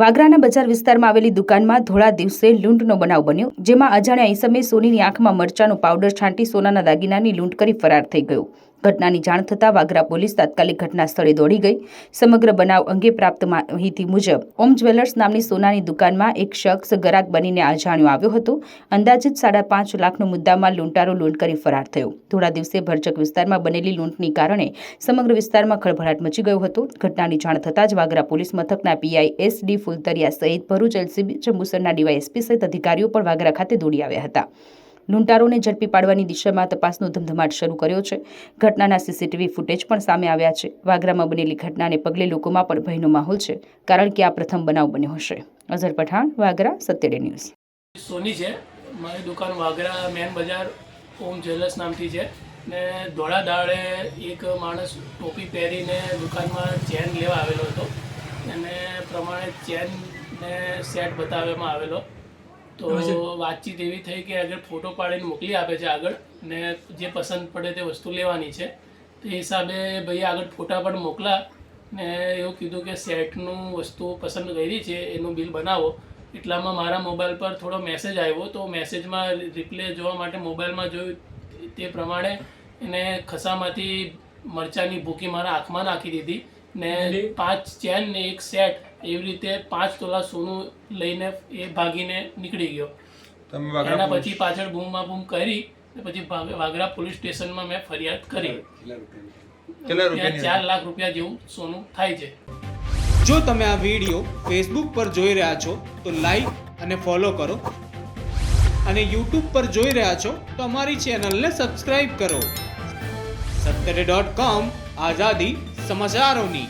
વાગરાના બજાર વિસ્તારમાં આવેલી દુકાનમાં ધોળા દિવસે લૂંટનો બનાવ બન્યો, જેમાં અજાણ્યા ઈસમે સોનીની આંખમાં મરચાનો પાવડર છાંટી સોનાના દાગીનાની લૂંટ કરી ફરાર થઈ ગયો. ઘટનાની જાણ થતાં વાગરા પોલીસ તાત્કાલિક ઘટના સ્થળે દોડી ગઈ. સમગ્ર બનાવ અંગે પ્રાપ્ત માહિતી મુજબ, ઓમ જ્વેલર્સ નામની સોનાની દુકાનમાં એક શખ્સ ગરાક બનીને અજાણ્યો આવ્યો હતો. અંદાજિત સાડા પાંચ લાખનો મુદ્દામાં લૂંટારો લૂંટ કરી ફરાર થયો. થોડા દિવસે ભરચક વિસ્તારમાં બનેલી લૂંટની કારણે સમગ્ર વિસ્તારમાં ખળભળાટ મચી ગયો હતો. ઘટનાની જાણ થતાં જ વાગરા પોલીસ મથકના પીઆઈ એસ ડી ફુલતરિયા સહિત ભરૂચ એલસીબી, જંબુસરના ડીવાયએસપી સહિત અધિકારીઓ પણ વાગરા ખાતે દોડી આવ્યા હતા. લૂંટારોને ઝડપી પાડવાની દિશામાં તપાસનો ધમધમાટ શરૂ કર્યો છે. ઘટનાના સીસીટીવી ફૂટેજ પણ સામે આવ્યા છે. વાગરામાં બનેલી ઘટનાને પગલે લોકોમાં પણ ભયનો માહોલ છે, કારણ કે આ પ્રથમ બનાવ બન્યો હશે. અઝર પઠાણ, વાગરા, સત્યડે ન્યૂઝ. સોની છે. મારી દુકાન વાગરા મેન બજાર, ઓમ જ્વેલર્સ નામથી છે. ને ધોળા દાડે એક માણસ ટોપી પહેરીને દુકાનમાં ચેન લેવા આવેલો હતો. એને પ્રમાણે ચેન ને સેટ બતાવવામાં આવેલો. તો વાતચીત એવી થઈ કે આગળ ફોટો પાડીને મોકલી આપે છે આગળ ને જે પસંદ પડે તે વસ્તુ લેવાની છે તો એ હિસાબે ભાઈ આગળ ફોટા પણ મોકલા ને એવું કીધું કે સેટનું વસ્તુ પસંદ કરી છે એનું બિલ બનાવો. એટલામાં મારા મોબાઈલ પર થોડો મેસેજ આવ્યો તો મેસેજમાં રિપ્લે જોવા માટે મોબાઈલમાં જોયું તે પ્રમાણે એને ખસામાંથી મરચાની ભૂકી મારા આંખમાં નાખી દીધી. ને પાંચ ચેન ને એક સેટ એવી રીતે પાંચ તોલા સોનું લઈને એ ભાગીને નીકળી ગયો. એના પછી પાછળ બૂમમાં બૂમ કરી પછી વાગરા પોલીસ સ્ટેશનમાં મેં ફરિયાદ કરી. ત્યાં ચાર લાખ રૂપિયા જેવું સોનું થાય છે. જો તમે આ વીડિયો ફેસબુક પર જોઈ રહ્યા છો તો લાઈક અને ફોલો કરો. અને યુટ્યુબ પર જોઈ રહ્યા છો તો અમારી ચેનલને સબસ્ક્રાઈબ કરો. સત્તરે ડોટ કોમ આઝાદી समझदार होनी